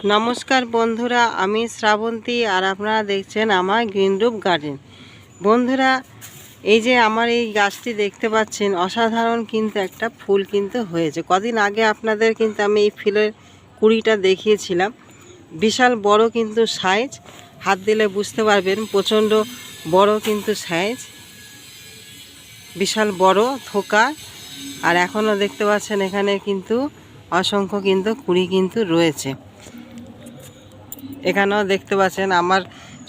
নমস্কার বন্ধুরা, আমি শ্রাবন্তী আর আপনারা দেখছেন আমার গ্রিন রুপ গার্ডেন বন্ধুরা, এই যে আমার এই গাছটি দেখতে পাচ্ছেন, অসাধারণ কিন্তু একটা ফুল কিন্তু হয়েছে। কদিন আগে আপনাদের কিন্তু আমি এই ফুলের কুড়িটা দেখিয়েছিলাম। বিশাল বড় কিন্তু সাইজ হাত দিলে বুঝতে পারবেন, প্রচণ্ড বড় কিন্তু সাইজ বিশাল বড়, থোকা। আর এখনও দেখতে পাচ্ছেন, এখানে কিন্তু অসংখ্য কিন্তু কুড়ি কিন্তু রয়েছে। এখানেও দেখতে পাচ্ছেন আমার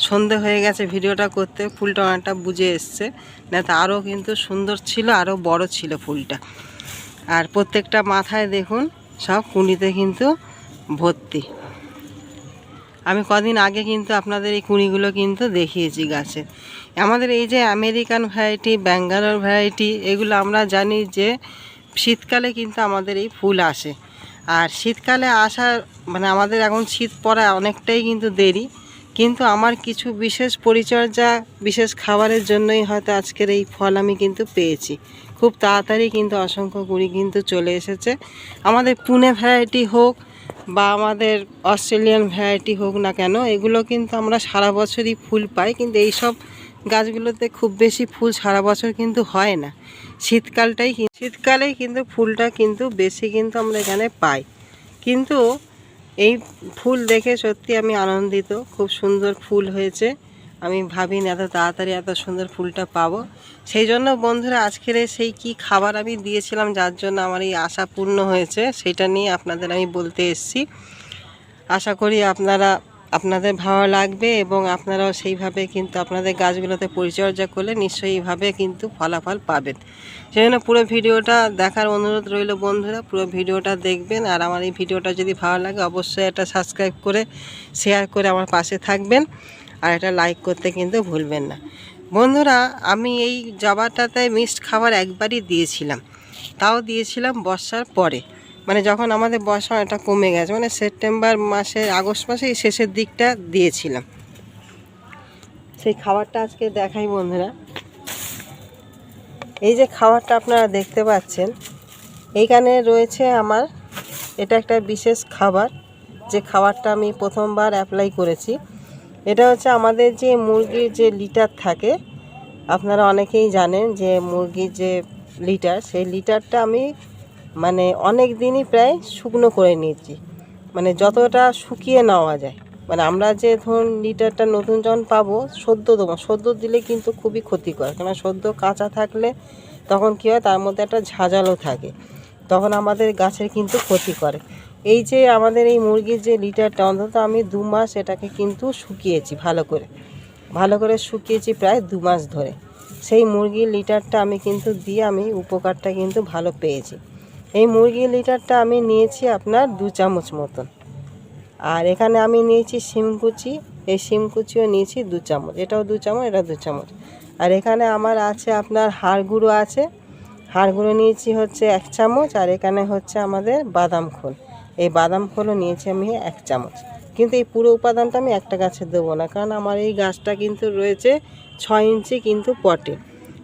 সন্ধে হয়ে গেছে ভিডিওটা করতে, ফুলটা অনেকটা বুঝে এসছে। না তো আরও কিন্তু সুন্দর ছিল, আরও বড় ছিল ফুলটা। আর প্রত্যেকটা মাথায় দেখুন, সব কুঁড়িতে কিন্তু ভর্তি। আমি কদিন আগে কিন্তু আপনাদের এই কুঁড়িগুলো কিন্তু দেখিয়েছি গাছে। আমাদের এই যে আমেরিকান ভ্যারাইটি ব্যাঙ্গালোর ভ্যারাইটি এগুলো আমরা জানি যে শীতকালে কিন্তু আমাদের এই ফুল আসে। আর শীতকালে আসার মানে আমাদের এখন শীত পড়া অনেকটাই কিন্তু দেরি। কিন্তু আমার কিছু বিশেষ পরিচর্যা, বিশেষ খাবারের জন্যই হয়তো আজকের এই ফল আমি কিন্তু পেয়েছি। খুব তাড়াতাড়ি কিন্তু অসংখ্য কুড়ি কিন্তু চলে এসেছে। আমাদের পুনে ভ্যারাইটি হোক বা আমাদের অস্ট্রেলিয়ান ভ্যারাইটি হোক না কেন, এগুলো কিন্তু আমরা সারা বছরই ফুল পাই। কিন্তু এই সব গাছগুলোতে খুব বেশি ফুল সারা বছর কিন্তু হয় না। শীতকালটাই শীতকালেই কিন্তু ফুলটা কিন্তু বেশি কিন্তু আমরা এখানে পাই। কিন্তু এই ফুল দেখে সত্যি আমি আনন্দিত। খুব সুন্দর ফুল হয়েছে। আমি ভাবিনি এত তাড়াতাড়ি এত সুন্দর ফুলটা পাবো। সেই জন্য বন্ধুরা আজকের সেই কি খাবার আমি দিয়েছিলাম যার জন্য আমার এই আশা পূর্ণ হয়েছে, সেটা নিয়ে আপনাদের আমি বলতে এসেছি। আশা করি আপনারা আপনাদের ভালো লাগবে এবং আপনারাও সেইভাবে কিন্তু আপনাদের গাছগুলোতে পরিচর্যা করলে নিশ্চয়ই এইভাবে কিন্তু ফলাফল পাবেন। সেই জন্য পুরো ভিডিওটা দেখার অনুরোধ রইল বন্ধুরা, পুরো ভিডিওটা দেখবেন আর আমার এই ভিডিওটা যদি ভালো লাগে অবশ্যই এটা সাবস্ক্রাইব করে শেয়ার করে আমার পাশে থাকবেন আর এটা লাইক করতে কিন্তু ভুলবেন না। বন্ধুরা, আমি এই জবাটাতে মিক্সড খাবার একবারই দিয়েছিলাম। তাও দিয়েছিলাম বর্ষার পরে। মানে যখন আমাদের অনেকটা কমে গেছে মানে সেপ্টেম্বর মাসে আগস্ট মাসে শেষের দিকটা দিয়েছিলাম। সেই খাবারটা আজকে দেখাই বন্ধুরা। এই যে খাবারটা আপনারা দেখতে পাচ্ছেন, এইখানে রয়েছে আমার, এটা একটা বিশেষ খাবার, যে খাবারটা আমি প্রথমবার অ্যাপ্লাই করেছি। এটা হচ্ছে আমাদের যে মুরগির যে লিটার থাকে, আপনারা অনেকেই জানেন যে মুরগির যে লিটার, সেই লিটারটা আমি মানে অনেক দিনই প্রায় শুকনো করে নিয়েছি। মানে যতটা শুকিয়ে নেওয়া যায়। মানে আমরা যে ধরুন লিটারটা নতুন যখন পাবো, সদ্য দেবো। সদ্য দিলে কিন্তু খুবই ক্ষতিকর। কেন সদ্য কাঁচা থাকলে তখন কী হয়, তার মধ্যে একটা ঝাঁঝালো থাকে। তখন আমাদের গাছের কিন্তু ক্ষতি করে। এই যে আমাদের এই মুরগির যে লিটারটা অন্তত আমি দু মাস এটাকে কিন্তু শুকিয়েছি ভালো করে। ভালো করে শুকিয়েছি প্রায় দু মাস ধরে। সেই মুরগির লিটারটা আমি কিন্তু দিয়ে আমি উপকারটা কিন্তু ভালো পেয়েছি। এই মুরগির লিটারটা আমি নিয়েছি আপনার দু চামচ মতন। আর এখানে আমি নিয়েছি শিমকুচি এই শিমকুচিও নিয়েছি দু চামচ। এটাও দু চামচ, এটা দু চামচ। আর এখানে আমার আছে আপনার হাড় গুঁড়ো আছে। হাড় গুঁড়ো নিয়েছি হচ্ছে এক চামচ, আর এখানে হচ্ছে আমাদের বাদাম খোল। এই বাদাম খোলও নিয়েছি আমি এক চামচ। কিন্তু এই পুরো উপাদানটা আমি একটা গাছে দেবো না, কারণ আমার এই গাছটা কিন্তু রয়েছে ছয় ইঞ্চি কিন্তু পটে।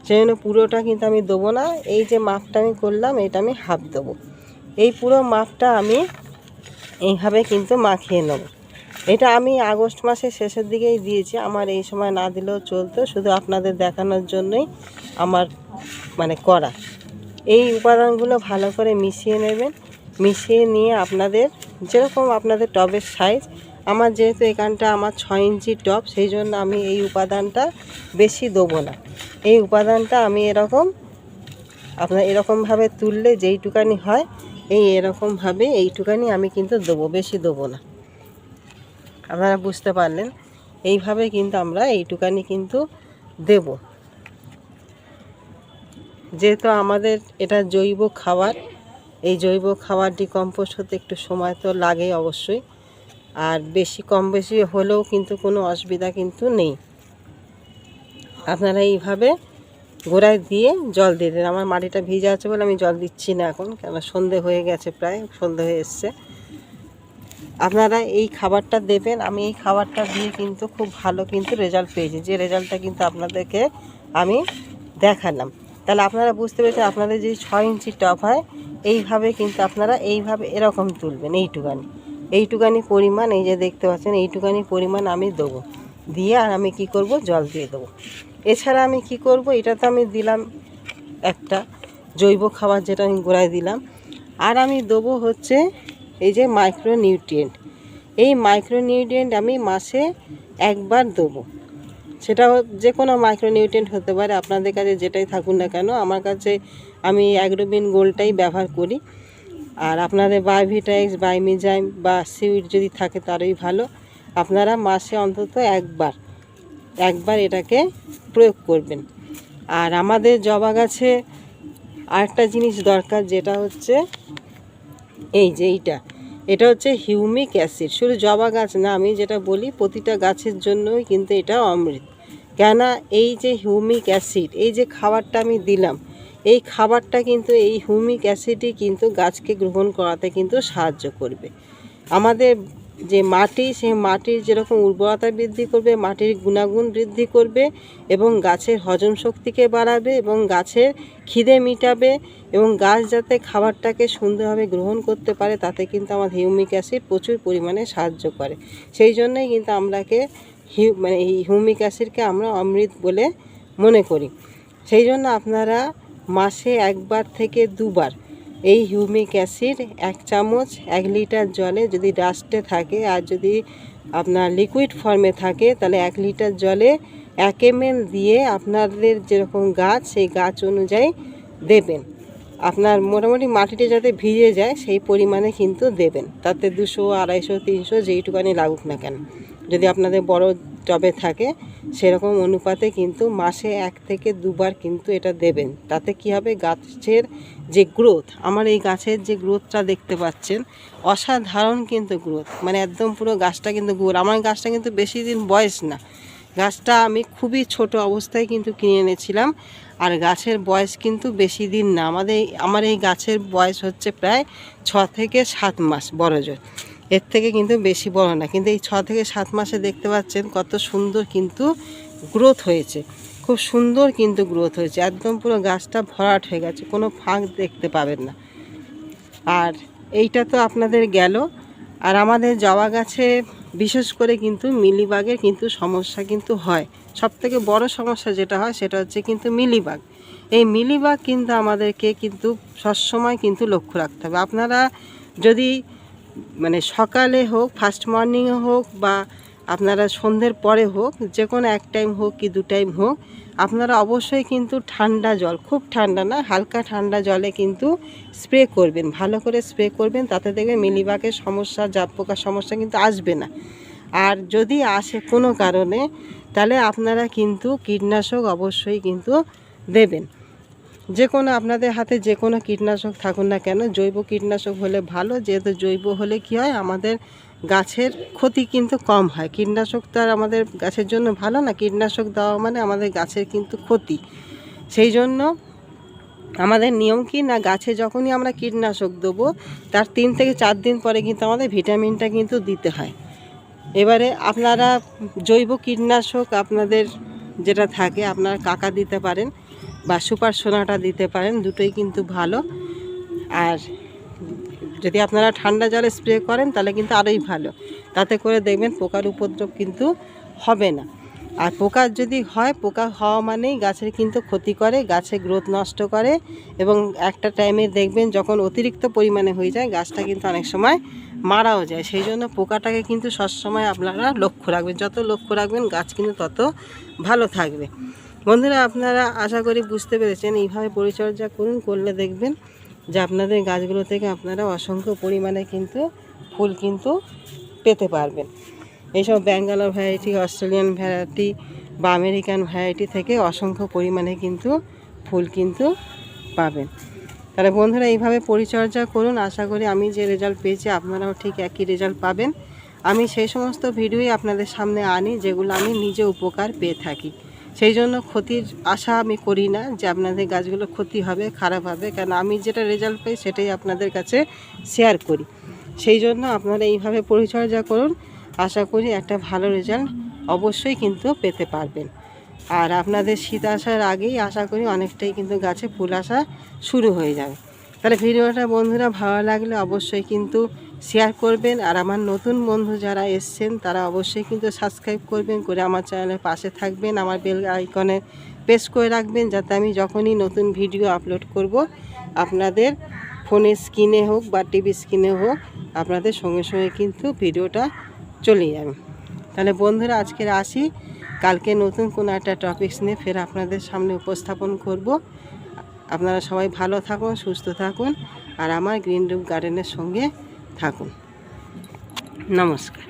সেই জন্য পুরোটা কিন্তু আমি দেবো না। এই যে মাপটা আমি করলাম, এটা আমি হাফ দেবো। এই পুরো মাপটা আমি এইভাবে কিন্তু মাখিয়ে নেব। এটা আমি আগস্ট মাসের শেষের দিকেই দিয়েছি। আমার এই সময় না দিলেও চলতো, শুধু আপনাদের দেখানোর জন্যই আমার মানে করা। এই উপাদানগুলো ভালো করে মিশিয়ে নেবেন। মিশিয়ে নিয়ে আপনাদের, যেরকম আপনাদের টবের সাইজ আমার যেহেতু এখানটা আমার ছয় ইঞ্চি টপ, সেই জন্য আমি এই উপাদানটা বেশি দেবো না। এই উপাদানটা আমি এরকম, আপনার এরকমভাবে তুললে যেইটুকানি হয়, এই এরকমভাবে এইটুকানি আমি কিন্তু দেবো, বেশি দেবো না। আপনারা বুঝতে পারলেন? এইভাবে কিন্তু আমরা এইটুকানি কিন্তু দেব। যেহেতু আমাদের এটা জৈব খাবার, এই জৈব খাবার ডিকম্পোজ হতে একটু সময় তো লাগেই অবশ্যই। আর বেশি কম বেশি হলেও কিন্তু কোনো অসুবিধা কিন্তু নেই। আপনারা এইভাবে গোড়ায় দিয়ে জল দিয়ে দেন। আমার মাটিটা ভিজে আছে বলে আমি জল দিচ্ছি না এখন কেন সন্ধে হয়ে গেছে প্রায়, সন্ধে হয়ে এসছে। আপনারা এই খাবারটা দেবেন, আমি এই খাবারটা দিয়ে কিন্তু খুব ভালো কিন্তু রেজাল্ট পেয়েছি। যে রেজাল্টটা কিন্তু আপনাদেরকে আমি দেখালাম। তাহলে আপনারা বুঝতে পেরেছেন, আপনাদের যে ছয় ইঞ্চি টপ হয়, এইভাবে কিন্তু আপনারা এইভাবে এরকম তুলবেন, এইটুকানি। এইটুকানি পরিমাণ, এই যে দেখতে পাচ্ছেন, এইটুকানি পরিমাণ আমি দেবো। দিয়ে আর আমি কি করব? জল দিয়ে দেবো। এছাড়া আমি কি করব? এটা তো আমি দিলাম একটা জৈব খাবার যেটা আমি গোড়ায় দিলাম। আর আমি দেবো হচ্ছে এই যে মাইক্রো নিউট্রিয়েন্ট এই মাইক্রো নিউট্রিয়েন্ট আমি মাসে একবার দেবো। সেটা যে কোনো মাইক্রোনিউট্রিয়েন্ট হতে পারে, আপনাদের কাছে যেটাই থাকুন না কেন, আমার কাছে আমি অ্যাগ্রোবিন গোলটাই ব্যবহার করি। আর আপনাদের বায়োভিটাইক্স বাইমিজাইম বা সিউইড যদি থাকে তারই ভালো। আপনারা মাসে অন্তত একবার একবার এটাকে প্রয়োগ করবেন। আর আমাদের জবা গাছে আরেকটা জিনিস দরকার, যেটা হচ্ছে এই যে এইটা। এটা হচ্ছে হিউমিক অ্যাসিড শুধু জবা গাছ না, আমি যেটা বলি, প্রতিটা গাছের জন্যই কিন্তু এটা অমৃত। কেন এই যে হিউমিক অ্যাসিড এই যে খাবারটা আমি দিলাম এই খাবারটা কিন্তু, এই হিউমিক অ্যাসিডই কিন্তু গাছকে গ্রহণ করাতে কিন্তু সাহায্য করবে। আমাদের যে মাটি, সেই মাটির যেরকম উর্বরতা বৃদ্ধি করবে, মাটির গুণাগুণ বৃদ্ধি করবে এবং গাছের হজম শক্তিকে বাড়াবে এবং গাছের খিদে মিটাবে এবং গাছ যাতে খাবারটাকে সুন্দরভাবে গ্রহণ করতে পারে, তাতে কিন্তু আমার হিউমিক অ্যাসিড প্রচুর পরিমাণে সাহায্য করে। সেই জন্যই কিন্তু আমরাকে হিউ মানে এই হিউমিক অ্যাসিডকে আমরা অমৃত বলে মনে করি। সেই জন্য আপনারা মাসে একবার থেকে দুবার। এই হিউমিক অ্যাসিড এক চামচ, এক লিটার জলে যদি ডাস্টে থাকে আর যদি আপনার লিকুইড ফর্মে থাকে, তাহলে এক লিটার জলে এক এম দিয়ে আপনাদের যেরকম গাছ, সেই গাছ অনুযায়ী দেবেন। আপনার মোটামুটি মাটিতে যাতে ভিজে যায়, সেই পরিমাণে কিন্তু দেবেন। তাতে দুশো, আড়াইশো, তিনশো, যেইটুকানি লাগুক না কেন। যদি আপনাদের বড় টবে থাকে, সেরকম অনুপাতে কিন্তু মাসে এক থেকে দুবার কিন্তু এটা দেবেন। তাতে কি হবে? গাছের যে গ্রোথ আমার এই গাছের যে গ্রোথটা দেখতে পাচ্ছেন, অসাধারণ কিন্তু গ্রোথ মানে একদম পুরো গাছটা কিন্তু গোল। আমার গাছটা কিন্তু বেশি দিন বয়স না। গাছটা আমি খুবই ছোট অবস্থায় কিন্তু কিনে এনেছিলাম, আর গাছের বয়স কিন্তু বেশি দিন না। আমাদের আমার এই গাছের বয়স হচ্ছে প্রায় ছ থেকে সাত মাস বড় জোর। এর থেকে কিন্তু বেশি বড় না। কিন্তু এই ছ থেকে সাত মাসে দেখতে পাচ্ছেন কত সুন্দর কিন্তু গ্রোথ হয়েছে। খুব সুন্দর কিন্তু গ্রোথ হয়েছে। একদম পুরো গাছটা ভরাট হয়ে গেছে, কোনো ফাঁক দেখতে পাবেন না। আর এইটা তো আপনাদের গেল। আর আমাদের জবা গাছে বিশেষ করে কিন্তু মিলিবাগের কিন্তু সমস্যা কিন্তু হয়। সব থেকে বড় সমস্যা যেটা হয় সেটা হচ্ছে কিন্তু মিলিবাগ। এই মিলিবাগ কিন্তু আমাদেরকে কিন্তু সবসময় কিন্তু লক্ষ্য রাখতে হবে। আপনারা যদি মানে সকালে হোক ফার্স্ট মর্নিংয়ে হোক বা আপনারা সন্ধ্যের পরে হোক, যে কোনো এক টাইম হোক কি দু টাইম হোক, আপনারা অবশ্যই কিন্তু ঠান্ডা জল, খুব ঠান্ডা না, হালকা ঠান্ডা জলে কিন্তু স্প্রে করবেন। ভালো করে স্প্রে করবেন, তাতে দেখবেন মিলিবাগের সমস্যা জাপ পোকার সমস্যা কিন্তু আসবে না। আর যদি আসে কোনো কারণে, তাহলে আপনারা কিন্তু কীটনাশক অবশ্যই কিন্তু দেবেন। যে কোনো আপনাদের হাতে যে কোনো কীটনাশক থাকুন না কেন, জৈব কীটনাশক হলে ভালো, যেহেতু জৈব হলে কি হয়, আমাদের গাছের ক্ষতি কিন্তু কম হয়। কীটনাশক তো আর আমাদের গাছের জন্য ভালো না, কীটনাশক দেওয়া মানে আমাদের গাছের কিন্তু ক্ষতি। সেই জন্য আমাদের নিয়ম কি না, গাছে যখনই আমরা কীটনাশক দেবো, তার তিন থেকে চার দিন পরে কিন্তু আমাদের ভিটামিনটা কিন্তু দিতে হয়। এবারে আপনারা জৈব কীটনাশক আপনাদের যেটা থাকে, আপনারা কাকা দিতে পারেন। বা সুপার সোনাটা দিতে পারেন, দুটোই কিন্তু ভালো। আর যদি আপনারা ঠান্ডা জলে স্প্রে করেন, তাহলে কিন্তু আরোই ভালো। তাতে করে দেখবেন পোকার উপদ্রব কিন্তু হবে না। আর পোকা যদি হয়, পোকা হওয়া মানেই গাছের কিন্তু ক্ষতি করে গাছের গ্রোথ নষ্ট করে এবং একটা টাইমে দেখবেন যখন অতিরিক্ত পরিমাণে হয়ে যায়, গাছটা কিন্তু অনেক সময় মারাও যায়। সেই জন্য পোকাটাকে কিন্তু সবসময় আপনারা লক্ষ্য রাখবেন। যত লক্ষ্য রাখবেন, গাছ কিন্তু তত ভালো থাকবে। বন্ধুরা, আপনারা আশা করি বুঝতে পেরেছেন এইভাবে পরিচর্যা করুন, করলে দেখবেন যে আপনাদের গাছগুলো থেকে আপনারা অসংখ্য পরিমাণে কিন্তু ফুল কিন্তু পেতে পারবেন। এইসব ব্যাঙ্গালোর ভ্যারাইটি অস্ট্রেলিয়ান ভ্যারাইটি বা আমেরিকান ভ্যারাইটি থেকে অসংখ্য পরিমাণে কিন্তু ফুল কিন্তু পাবেন। তাহলে বন্ধুরা, এইভাবে পরিচর্যা করুন। আশা করি আমি যে রেজাল্ট পেয়েছি, আপনারাও ঠিক একই রেজাল্ট পাবেন। আমি সেই সমস্ত ভিডিওই আপনাদের সামনে আনি, যেগুলো আমি নিজে উপকার পেয়ে থাকি। সেই জন্য ক্ষতির আশা আমি করি না যে আপনাদের গাছগুলো ক্ষতি হবে, খারাপ হবে। কারণ আমি যেটা রেজাল্ট পাই সেটাই আপনাদের কাছে শেয়ার করি। সেই জন্য আপনারা এইভাবে পরিচর্যা করুন। আশা করি একটা ভালো রেজাল্ট অবশ্যই কিন্তু পেতে পারবেন। আর আপনাদের শীত আসার আগেই আশা করি অনেকটাই কিন্তু গাছে ফুল আসা শুরু হয়ে যাবে। তাহলে ভিডিওটা বন্ধুরা ভালো লাগলে অবশ্যই কিন্তু শেয়ার করবেন। আর আমার নতুন বন্ধু যারা এসছেন, তারা অবশ্যই কিন্তু সাবস্ক্রাইব করবেন, করে আমার চ্যানেলের পাশে থাকবেন। আমার বেল আইকনে প্রেস করে রাখবেন, যাতে আমি যখনই নতুন ভিডিও আপলোড করব, আপনাদের ফোনের স্ক্রিনে হোক বা টিভি স্ক্রিনে হোক, আপনাদের সঙ্গে সঙ্গে কিন্তু ভিডিওটা চলে যাবে। তাহলে বন্ধুরা আজকের আসি। কালকে নতুন কোনো একটা টপিকস নিয়ে ফের আপনাদের সামনে উপস্থাপন করব। আপনারা সবাই ভালো থাকুন, সুস্থ থাকুন। আর আমার গ্রিন রুম গার্ডেনের সঙ্গে থাকুন। নমস্কার।